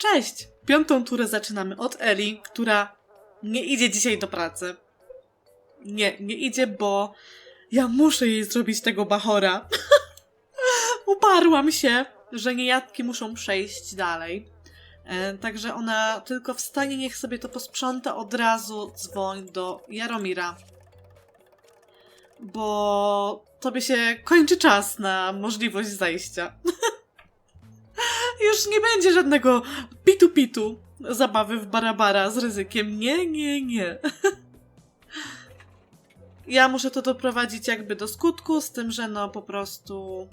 Cześć! Piątą turę zaczynamy od Eli, która nie idzie dzisiaj do pracy. Nie, nie idzie, bo ja muszę jej zrobić tego bachora. Uparłam się, że niejadki muszą przejść dalej. E, także ona tylko wstanie, niech sobie to posprząta, od razu dzwoń do Jaromira. Bo tobie się kończy czas na możliwość zajścia. Już nie będzie żadnego pitu-pitu zabawy w barabara z ryzykiem. Nie, nie, nie. Ja muszę to doprowadzić jakby do skutku, z tym, że no po prostu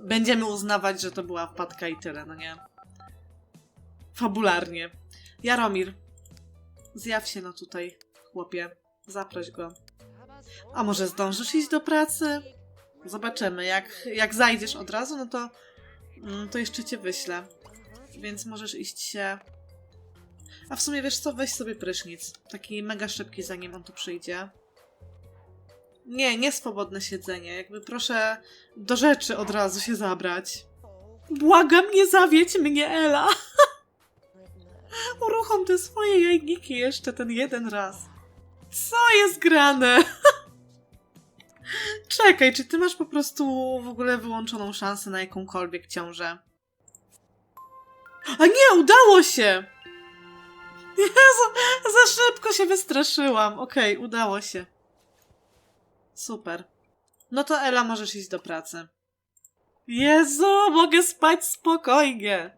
będziemy uznawać, że to była wpadka i tyle, no nie? Fabularnie. Jaromir, zjaw się no tutaj, chłopie. Zaproś go. A może zdążysz iść do pracy? Zobaczymy. Jak, jak zajdziesz od razu, no to, to jeszcze cię wyślę. Więc możesz iść się. A w sumie wiesz co, weź sobie prysznic. Taki mega szybki, zanim on tu przyjdzie. Nie, nie swobodne siedzenie. Jakby proszę do rzeczy od razu się zabrać. Błagam, nie zawiedź mnie, Ela! Uruchom te swoje jajniki jeszcze ten jeden raz. Co jest grane? Czekaj, czy ty masz po prostu w ogóle wyłączoną szansę na jakąkolwiek ciążę? A nie, udało się! Jezu, za szybko się wystraszyłam. Okej, udało się. Super. No to Ela, możesz iść do pracy. Jezu, mogę spać spokojnie.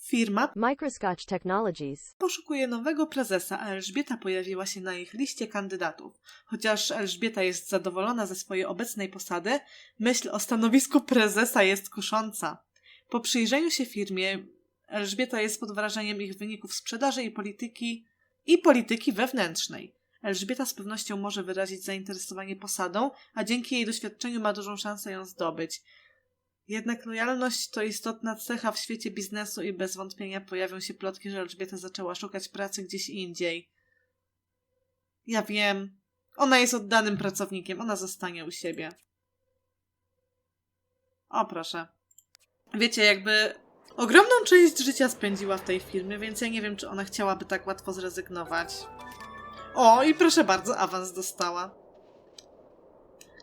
Firma Microscotch Technologies. poszukuje nowego prezesa, a Elżbieta pojawiła się na ich liście kandydatów. Chociaż Elżbieta jest zadowolona ze swojej obecnej posady, myśl o stanowisku prezesa jest kusząca. Po przyjrzeniu się firmie, Elżbieta jest pod wrażeniem ich wyników sprzedaży i polityki i polityki wewnętrznej. Elżbieta z pewnością może wyrazić zainteresowanie posadą, a dzięki jej doświadczeniu ma dużą szansę ją zdobyć. Jednak lojalność to istotna cecha w świecie biznesu i bez wątpienia pojawią się plotki, że Elżbieta zaczęła szukać pracy gdzieś indziej. Ja wiem. Ona jest oddanym pracownikiem, ona zostanie u siebie. O, proszę. Wiecie, jakby ogromną część życia spędziła w tej firmie, więc ja nie wiem, czy ona chciałaby tak łatwo zrezygnować. O, i proszę bardzo, awans dostała.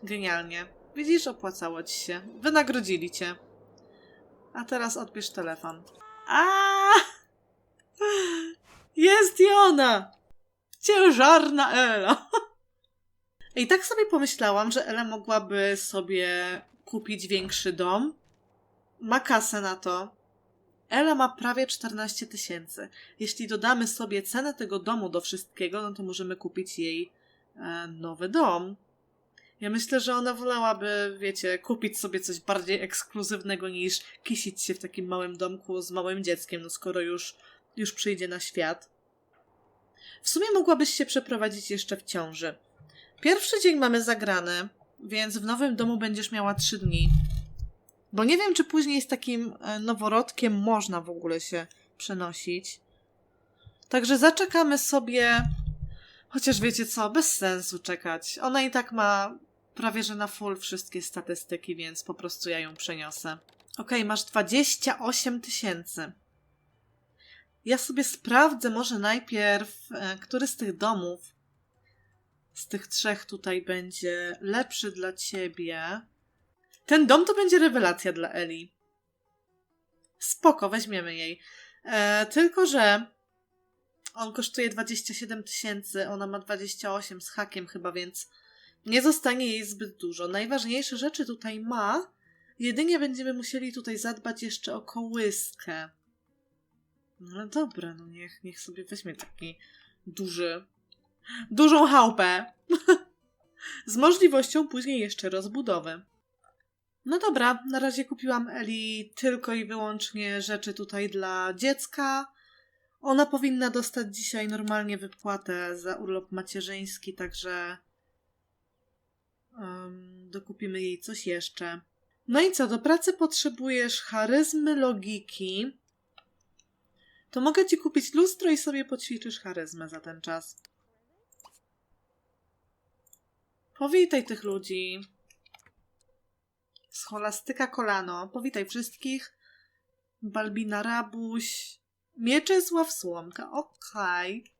Genialnie. Widzisz, opłacało ci się. Wynagrodzili cię. A teraz odbierz telefon. A! Jest i ona! Ciężarna Ela! I tak sobie pomyślałam, że Ela mogłaby sobie kupić większy dom. Ma kasę na to. Ela ma prawie 14 tysięcy. Jeśli dodamy sobie cenę tego domu do wszystkiego, no to możemy kupić jej e, nowy dom. Ja myślę, że ona wolałaby, wiecie, kupić sobie coś bardziej ekskluzywnego niż kisić się w takim małym domku z małym dzieckiem, no skoro już, już przyjdzie na świat. W sumie mogłabyś się przeprowadzić jeszcze w ciąży. Pierwszy dzień mamy zagrany, więc w nowym domu będziesz miała trzy dni. Bo nie wiem, czy później z takim e, noworodkiem można w ogóle się przenosić. Także zaczekamy sobie. Chociaż wiecie co, bez sensu czekać. Ona i tak ma prawie że na full wszystkie statystyki, więc po prostu ja ją przeniosę. Okej, masz 28 tysięcy. Ja sobie sprawdzę może najpierw, e, który z tych domów z tych trzech tutaj będzie lepszy dla ciebie. Ten dom to będzie rewelacja dla Eli. Spoko, weźmiemy jej. E, tylko, że on kosztuje 27 tysięcy, ona ma 28 z hakiem chyba, więc nie zostanie jej zbyt dużo. Najważniejsze rzeczy tutaj ma. Jedynie będziemy musieli tutaj zadbać jeszcze o kołyskę. No dobra, no niech, niech sobie weźmie taki duży, dużą chałupę. Z możliwością później jeszcze rozbudowy. No dobra, na razie kupiłam Eli tylko i wyłącznie rzeczy tutaj dla dziecka. Ona powinna dostać dzisiaj normalnie wypłatę za urlop macierzyński, także dokupimy jej coś jeszcze. No i co, do pracy potrzebujesz charyzmy, logiki. To mogę ci kupić lustro i sobie poćwiczysz charyzmę za ten czas. Powitaj tych ludzi. Scholastyka kolano. Powitaj wszystkich. Balbina Rabuś. Mieczysław Słomka, okej.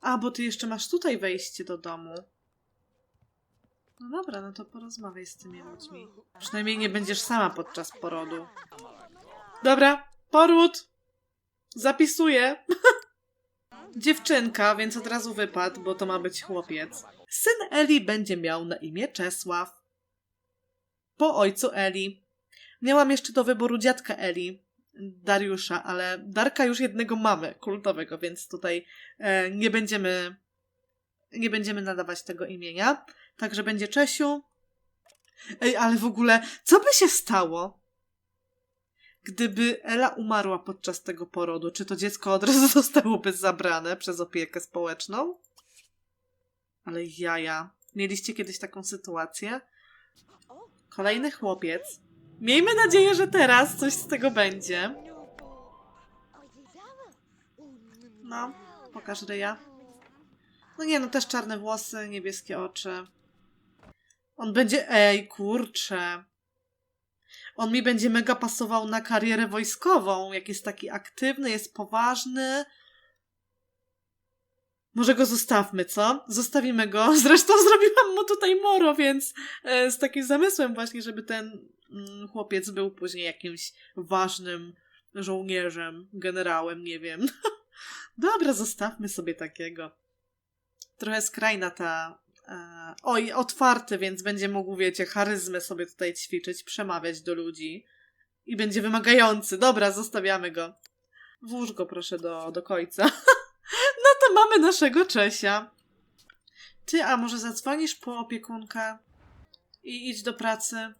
A, bo ty jeszcze masz tutaj wejście do domu. No dobra, no to porozmawiaj z tymi ludźmi. Przynajmniej nie będziesz sama podczas porodu. Dobra, poród! Zapisuję. Dziewczynka, więc od razu wypadł, bo to ma być chłopiec. Syn Eli będzie miał na imię Czesław. Po ojcu Eli. Miałam jeszcze do wyboru dziadka Eli, Dariusza, ale Darka już jednego mamy, kultowego, więc tutaj e, nie będziemy nie będziemy nadawać tego imienia. Także będzie Czesiu. Ej, ale w ogóle, co by się stało, gdyby Ela umarła podczas tego porodu? Czy to dziecko od razu zostałoby zabrane przez opiekę społeczną? Ale jaja. Mieliście kiedyś taką sytuację? Kolejny chłopiec. Miejmy nadzieję, że teraz coś z tego będzie. No, pokaż ryja. No nie, no też czarne włosy, niebieskie oczy. On będzie... Ej, kurczę. On mi będzie mega pasował na karierę wojskową. Jak jest taki aktywny, jest poważny. Może go zostawmy, co? Zostawimy go. Zresztą zrobiłam mu tutaj moro, więc e, z takim zamysłem właśnie, żeby ten mm, chłopiec był później jakimś ważnym żołnierzem, generałem, nie wiem. Dobra, zostawmy sobie takiego. Trochę skrajna ta. E, oj, otwarty, więc będzie mógł, wiecie, charyzmę sobie tutaj ćwiczyć, przemawiać do ludzi. I będzie wymagający. Dobra, zostawiamy go. Włóż go proszę do, do końca. no to mamy naszego Czesia. Ty, a może zadzwonisz po opiekunkę i idź do pracy?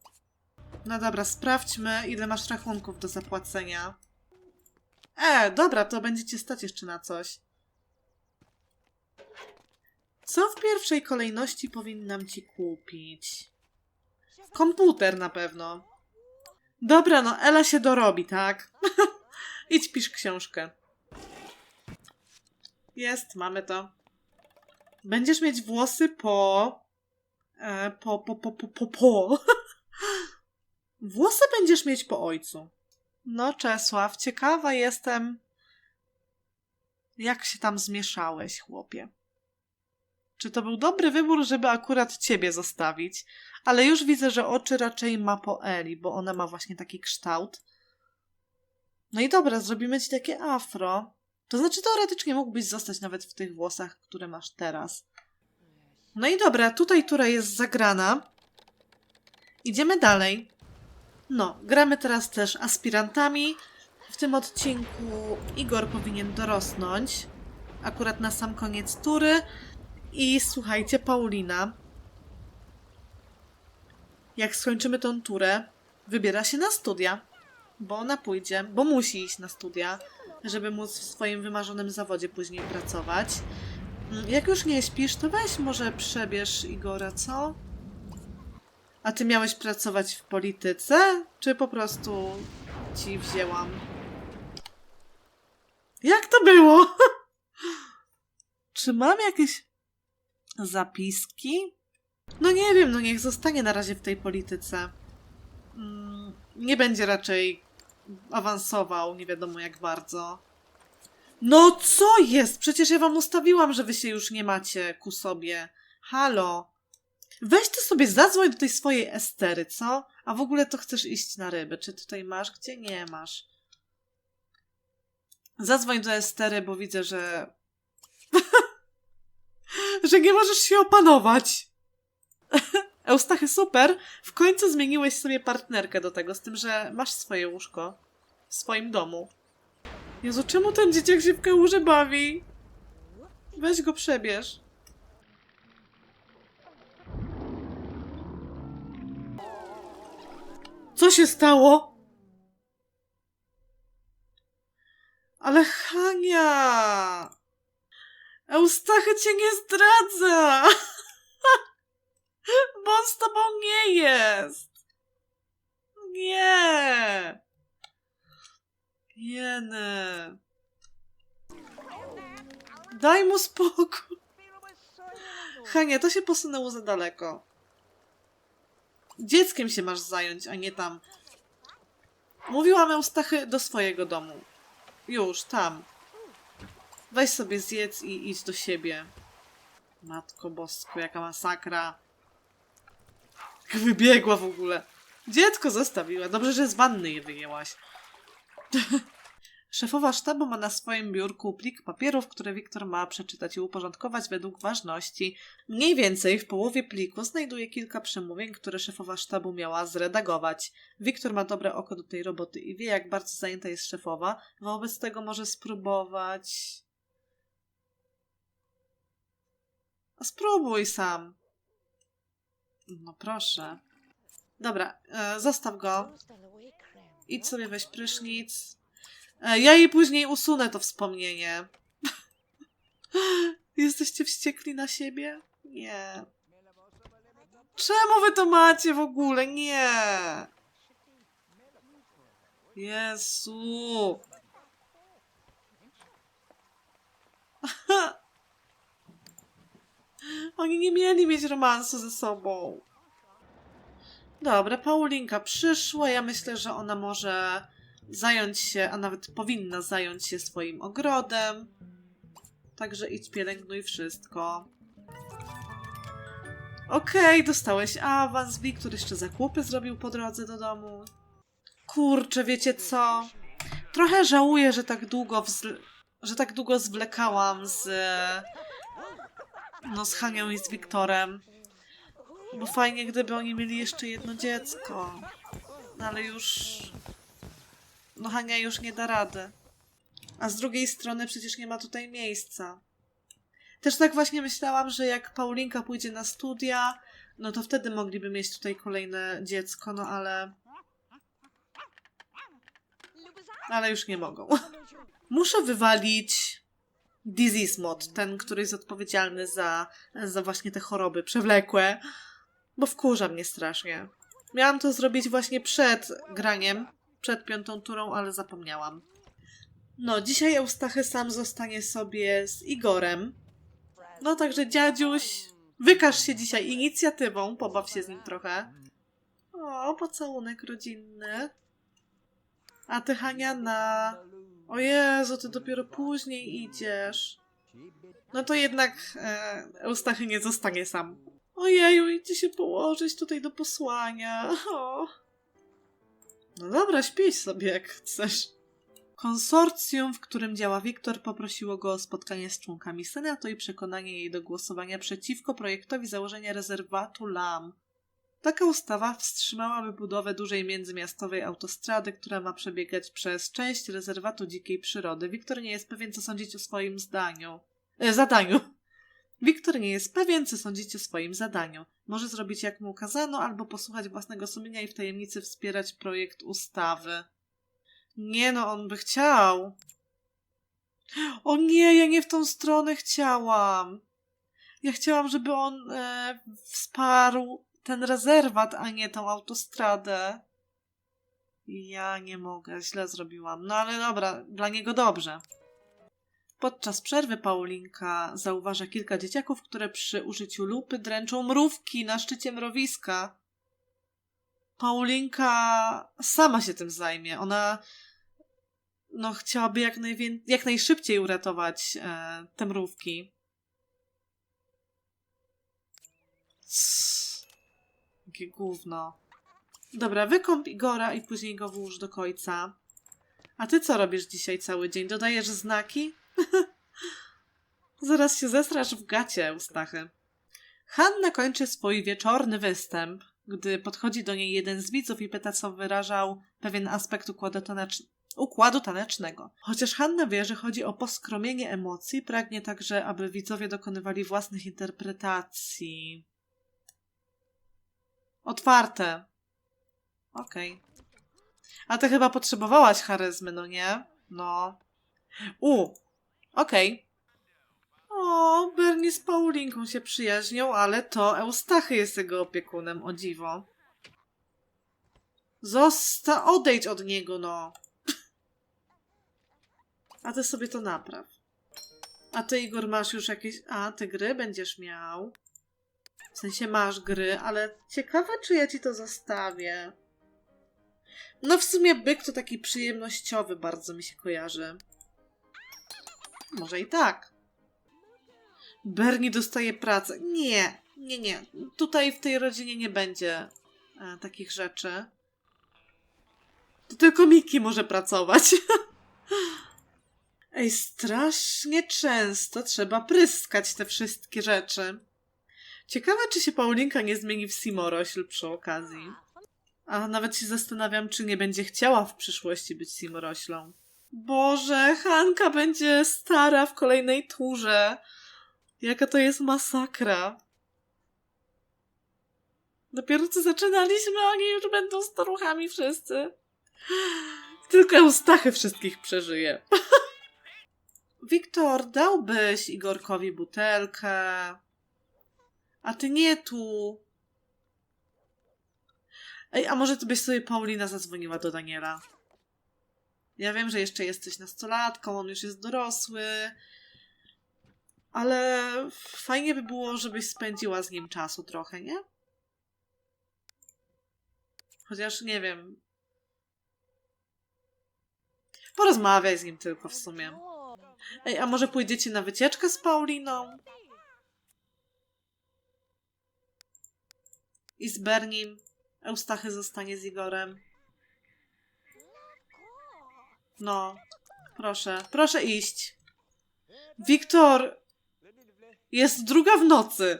No dobra, sprawdźmy, ile masz rachunków do zapłacenia. E, dobra, to będziecie stać jeszcze na coś. Co w pierwszej kolejności powinnam ci kupić? Komputer na pewno. Dobra, no Ela się dorobi, tak? Idź pisz książkę. Jest, mamy to. Będziesz mieć włosy po... E, po, po, po, po, po, po. Włosy będziesz mieć po ojcu. No, Czesław, ciekawa jestem, jak się tam zmieszałeś, chłopie. Czy to był dobry wybór, żeby akurat ciebie zostawić? Ale już widzę, że oczy raczej ma po Eli, bo ona ma właśnie taki kształt. No i dobra, zrobimy ci takie afro. To znaczy, teoretycznie mógłbyś zostać nawet w tych włosach, które masz teraz. No i dobra, tutaj tura jest zagrana. Idziemy dalej. No, gramy teraz też aspirantami. W tym odcinku Igor powinien dorosnąć. Akurat na sam koniec tury. I słuchajcie, Paulina. Jak skończymy tą turę, wybiera się na studia. Bo ona pójdzie, bo musi iść na studia, żeby móc w swoim wymarzonym zawodzie później pracować. Mm, Jak już nie śpisz, to weź może przebierz Igora, co? A ty miałeś pracować w polityce? Czy po prostu ci wzięłam? Jak to było? Czy mam jakieś zapiski? No nie wiem, no niech zostanie na razie w tej polityce. Mm, Nie będzie raczej awansował, nie wiadomo jak bardzo. No co jest? Przecież ja wam ustawiłam, że wy się już nie macie ku sobie. Halo. Weź ty sobie zadzwoń do tej swojej Estery, co? A w ogóle to chcesz iść na ryby. Czy tutaj masz? Gdzie nie masz? Zadzwoń do Estery, bo widzę, że... że nie możesz się opanować. Eustachy, super. W końcu zmieniłeś sobie partnerkę do tego, z tym, że masz swoje łóżko. W swoim domu. Jezu, czemu ten dzieciak się w kałuży bawi? Weź go przebierz. Co się stało? Ale Hania! Eustachy cię nie zdradza! Bo on z tobą nie jest! Nie! Jene. Daj mu spokój. Hania, to się posunęło za daleko. Dzieckiem się masz zająć, a nie tam Mówiłam Eustachy do swojego domu. Już, tam. Weź sobie zjedz i idź do siebie. Matko bosko, jaka masakra. Jak wybiegła w ogóle. Dziecko zostawiła. Dobrze, że z wanny je wyjęłaś. Szefowa sztabu ma na swoim biurku plik papierów, które Wiktor ma przeczytać i uporządkować według ważności. Mniej więcej w połowie pliku znajduje kilka przemówień, które szefowa sztabu miała zredagować. Wiktor ma dobre oko do tej roboty i wie, jak bardzo zajęta jest szefowa, wobec tego może spróbować. A spróbuj sam. No proszę. Dobra, e, zostaw go. Idź sobie weź prysznic. E, ja jej później usunę to wspomnienie. Jesteście wściekli na siebie? Nie. Czemu wy to macie w ogóle? Nie. Jezu. Oni nie mieli mieć romansu ze sobą. Dobra, Paulinka przyszła. Ja myślę, że ona może zająć się, a nawet powinna zająć się swoim ogrodem. Także idź pielęgnuj wszystko. Okej, dostałeś awans. Wiktor jeszcze zakupy zrobił po drodze do domu. Kurczę, wiecie co? Trochę żałuję, że tak długo że tak długo zwlekałam z no z Hanią i z Wiktorem. Bo fajnie, gdyby oni mieli jeszcze jedno dziecko. No ale już... No Hania już nie da rady. A z drugiej strony przecież nie ma tutaj miejsca. Też tak właśnie myślałam, że jak Paulinka pójdzie na studia, no to wtedy mogliby mieć tutaj kolejne dziecko, no ale... Ale już nie mogą. Muszę wywalić disease mod, ten, który jest odpowiedzialny za, za właśnie te choroby przewlekłe, bo wkurza mnie strasznie. Miałam to zrobić właśnie przed graniem, przed piątą turą, ale zapomniałam. No, dzisiaj Eustachy sam zostanie sobie z Igorem. No, także dziadziuś, wykaż się dzisiaj inicjatywą, pobaw się z nim trochę. O, pocałunek rodzinny. A ty, Hania, na... O Jezu, ty dopiero później idziesz. No to jednak e, Eustachy nie zostanie sam. Ojeju, idzie się położyć tutaj do posłania. O. No dobra, śpij sobie jak chcesz. Konsorcjum, w którym działa Wiktor, poprosiło go o spotkanie z członkami Senatu i przekonanie jej do głosowania przeciwko projektowi założenia rezerwatu LAM. Taka ustawa wstrzymałaby budowę dużej międzymiastowej autostrady, która ma przebiegać przez część rezerwatu dzikiej przyrody. Wiktor nie jest pewien, co sądzić o swoim zdaniu. E, zadaniu. Wiktor nie jest pewien, co sądzić o swoim zadaniu. Może zrobić jak mu kazano, albo posłuchać własnego sumienia i w tajemnicy wspierać projekt ustawy. Nie no, on by chciał. O nie, ja nie w tą stronę chciałam. Ja chciałam, żeby on e, wsparł ten rezerwat, a nie tą autostradę. Ja nie mogę, źle zrobiłam. No ale dobra, dla niego dobrze. Podczas przerwy Paulinka zauważa kilka dzieciaków, które przy użyciu lupy dręczą mrówki na szczycie mrowiska. Paulinka sama się tym zajmie. Ona no, chciałaby jak, najwię- jak najszybciej uratować e, te mrówki. Cs. Jakie gówno. Dobra, wykąp Igora i później go włóż do końca. A ty co robisz dzisiaj cały dzień? Dodajesz znaki? Zaraz się zesrasz w gacie, Eustachy. Hanna kończy swój wieczorny występ, gdy podchodzi do niej jeden z widzów i pyta, co wyrażał pewien aspekt układu, tanecz... układu tanecznego. Chociaż Hanna wie, że chodzi o poskromienie emocji, pragnie także, aby widzowie dokonywali własnych interpretacji. Otwarte. Okej. A ty chyba potrzebowałaś charyzmy, no nie? No. U. Okej. O, Bernie z Paulinką się przyjaźnią, ale to Eustachy jest jego opiekunem, o dziwo. Zosta... Odejdź od niego, no. A ty sobie to napraw. A ty, Igor, masz już jakieś... A, ty gry będziesz miał. W sensie masz gry, ale ciekawe, czy ja ci to zostawię. No w sumie byk to taki przyjemnościowy bardzo mi się kojarzy. Może i tak. Bernie dostaje pracę. Nie, nie, nie. Tutaj w tej rodzinie nie będzie e, takich rzeczy. To tylko Miki może pracować. Ej, strasznie często trzeba pryskać te wszystkie rzeczy. Ciekawe, czy się Paulinka nie zmieni w Simorośl przy okazji. A nawet się zastanawiam, czy nie będzie chciała w przyszłości być Simoroślą. Boże, Hanka będzie stara w kolejnej turze. Jaka to jest masakra. Dopiero co zaczynaliśmy, oni już będą staruchami wszyscy. Tylko Eustachy wszystkich przeżyje. Wiktor, dałbyś Igorkowi butelkę. A ty nie tu. Ej, a może ty byś sobie Paulina zadzwoniła do Daniela? Ja wiem, że jeszcze jesteś nastolatką, on już jest dorosły. Ale fajnie by było, żebyś spędziła z nim czasu trochę, nie? Chociaż nie wiem. Porozmawiaj z nim tylko w sumie. Ej, a może pójdziecie na wycieczkę z Pauliną? I z Bernim? Eustachy zostanie z Igorem. No, proszę, proszę iść. Wiktor, jest druga w nocy.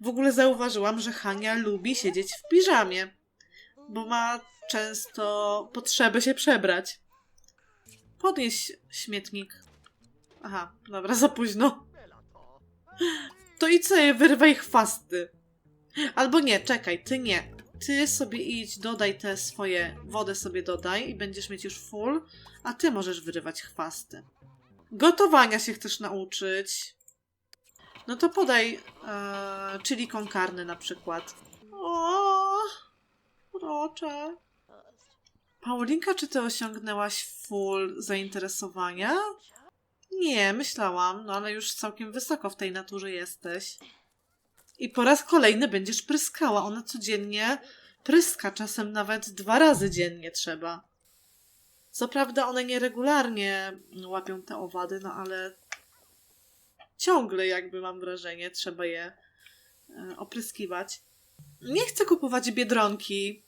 W ogóle zauważyłam, że Hania lubi siedzieć w piżamie, bo ma często potrzebę się przebrać. Podnieś śmietnik. Aha, dobra, za późno. To idź sobie, wyrwaj chwasty. Albo nie, czekaj, ty nie. Ty sobie idź, dodaj te swoje, wodę sobie dodaj i będziesz mieć już full, a ty możesz wyrywać chwasty. Gotowania się chcesz nauczyć. No to podaj e, chili con carne na przykład. O, urocze. Paulinka, czy ty osiągnęłaś full zainteresowania? Nie, myślałam, no ale już całkiem wysoko w tej naturze jesteś. I po raz kolejny będziesz pryskała. Ona codziennie pryska, czasem nawet dwa razy dziennie trzeba. Co prawda one nieregularnie łapią te owady, no ale ciągle jakby mam wrażenie, trzeba je e, opryskiwać. Nie chcę kupować biedronki,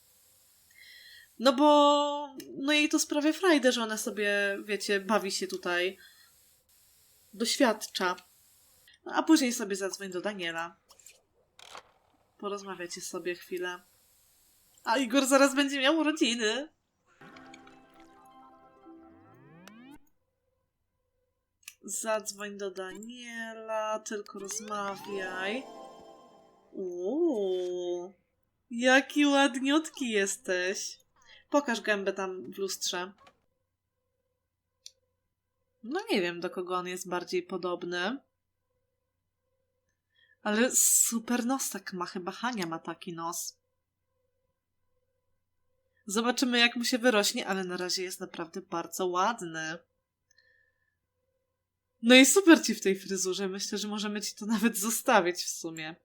no bo no jej to sprawia frajdę, że ona sobie, wiecie, bawi się tutaj, doświadcza. No, a później sobie zadzwoń do Daniela. Porozmawiacie sobie chwilę. A Igor zaraz będzie miał urodziny. Zadzwoń do Daniela, tylko rozmawiaj. Uuu, jaki ładniutki jesteś. Pokaż gębę tam w lustrze. No nie wiem, do kogo on jest bardziej podobny. Ale super nos tak ma, chyba Hania ma taki nos. Zobaczymy, jak mu się wyrośnie, ale na razie jest naprawdę bardzo ładny. No i super ci w tej fryzurze. Myślę, że możemy ci to nawet zostawić w sumie.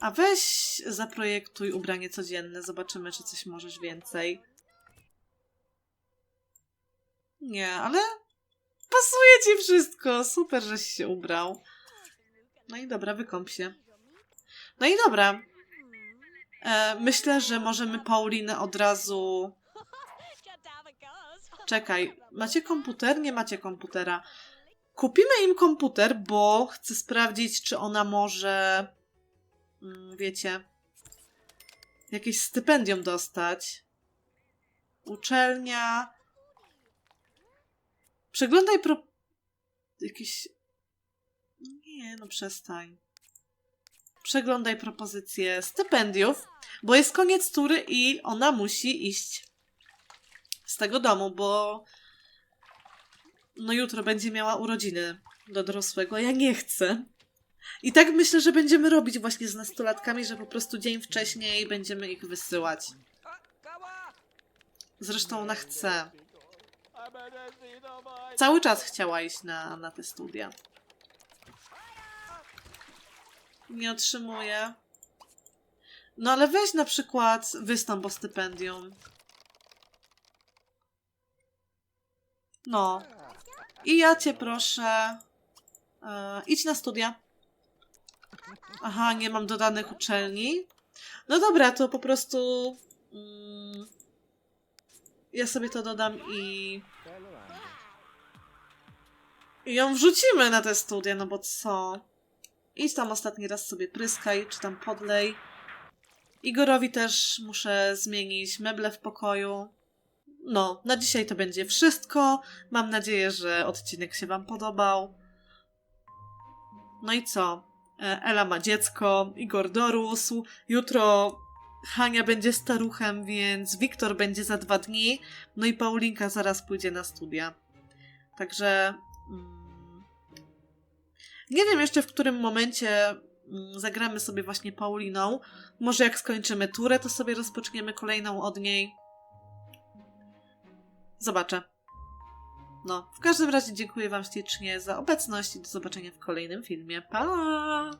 A weź zaprojektuj ubranie codzienne, zobaczymy, czy coś możesz więcej. Nie, ale pasuje ci wszystko. Super, żeś się ubrał. No i dobra, wykąp się. No i dobra. E, myślę, że możemy Paulinę od razu. Czekaj, macie komputer? Nie macie komputera. Kupimy im komputer, bo chcę sprawdzić, czy ona może. mm, Wiecie. Jakieś stypendium dostać. Uczelnia. Przeglądaj pro. Jakieś. Nie, no przestań. Przeglądaj propozycje stypendiów, bo jest koniec tury i ona musi iść z tego domu, bo no jutro będzie miała urodziny do dorosłego, ja nie chcę. I tak myślę, że będziemy robić właśnie z nastolatkami, że po prostu dzień wcześniej będziemy ich wysyłać. Zresztą ona chce. Cały czas chciała iść na, na te studia. Nie otrzymuje. No ale weź na przykład wystąp o stypendium. No. I ja cię proszę. E, idź na studia. Aha, nie mam dodanych uczelni. No dobra, to po prostu. Mm, ja sobie to dodam i. I ją wrzucimy na te studia, no bo co? Idź tam ostatni raz sobie pryskaj, czy tam podlej. Igorowi też muszę zmienić meble w pokoju. No, na dzisiaj to będzie wszystko. Mam nadzieję, że odcinek się Wam podobał. No i co? E, Ela ma dziecko, Igor dorósł. Jutro Hania będzie staruchem, więc Wiktor będzie za dwa dni. No i Paulinka zaraz pójdzie na studia. Także. Mm, nie wiem jeszcze w którym momencie mm, zagramy sobie właśnie Pauliną. Może jak skończymy turę, to sobie rozpoczniemy kolejną od niej. Zobaczę. No, w każdym razie dziękuję Wam ślicznie za obecność i do zobaczenia w kolejnym filmie. Pa!